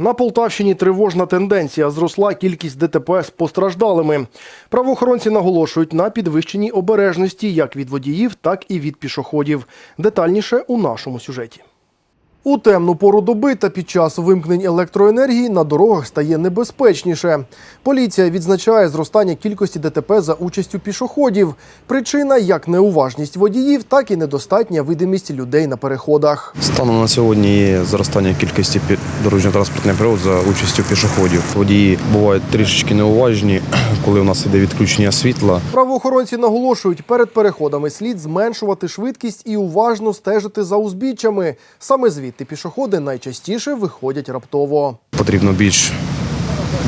На Полтавщині тривожна тенденція. Зросла кількість ДТП з постраждалими. Правоохоронці наголошують на підвищеній обережності як від водіїв, так і від пішоходів. Детальніше у нашому сюжеті. У темну пору доби та під час вимкнень електроенергії на дорогах стає небезпечніше. Поліція відзначає зростання кількості ДТП за участю пішоходів. Причина як неуважність водіїв, так і недостатня видимість людей на переходах. Станом на сьогодні є зростання кількості дорожньо-транспортних пригод за участю пішоходів. Водії бувають трішечки неуважні, коли у нас іде відключення світла. Правоохоронці наголошують, перед переходами слід зменшувати швидкість і уважно стежити за узбіччями. Саме звідти пішоходи найчастіше виходять раптово. Потрібно більш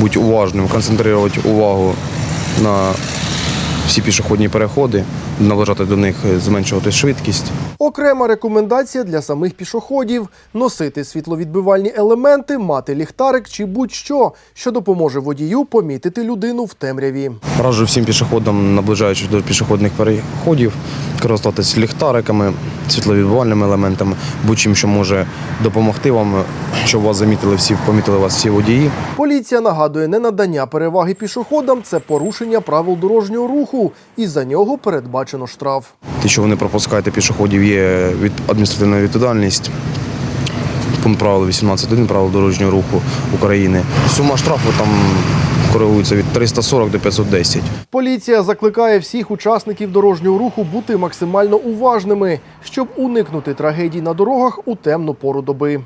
бути уважним, концентрувати увагу на всі пішохідні переходи, наближати до них, зменшувати швидкість. Окрема рекомендація для самих пішоходів носити світловідбивальні елементи, мати ліхтарик чи будь-що, що допоможе водію помітити людину в темряві. Раджу всім пішоходам, наближаючись до пішохідних переходів, користуватися ліхтариками, світловідбивальними елементами, будь-чим, що може допомогти вам, щоб вас замітили всі, помітили вас всі водії. Поліція нагадує, ненадання переваги пішоходам це порушення правил дорожнього руху, і за нього передбачено штраф. Те, що ви не пропускаєте пішоходів, є від адміністративна відповідальність. Пункт правил 18.1 правил дорожнього руху України. Сума штрафу там коригується від 340 до 510. Поліція закликає всіх учасників дорожнього руху бути максимально уважними, щоб уникнути трагедій на дорогах у темну пору доби.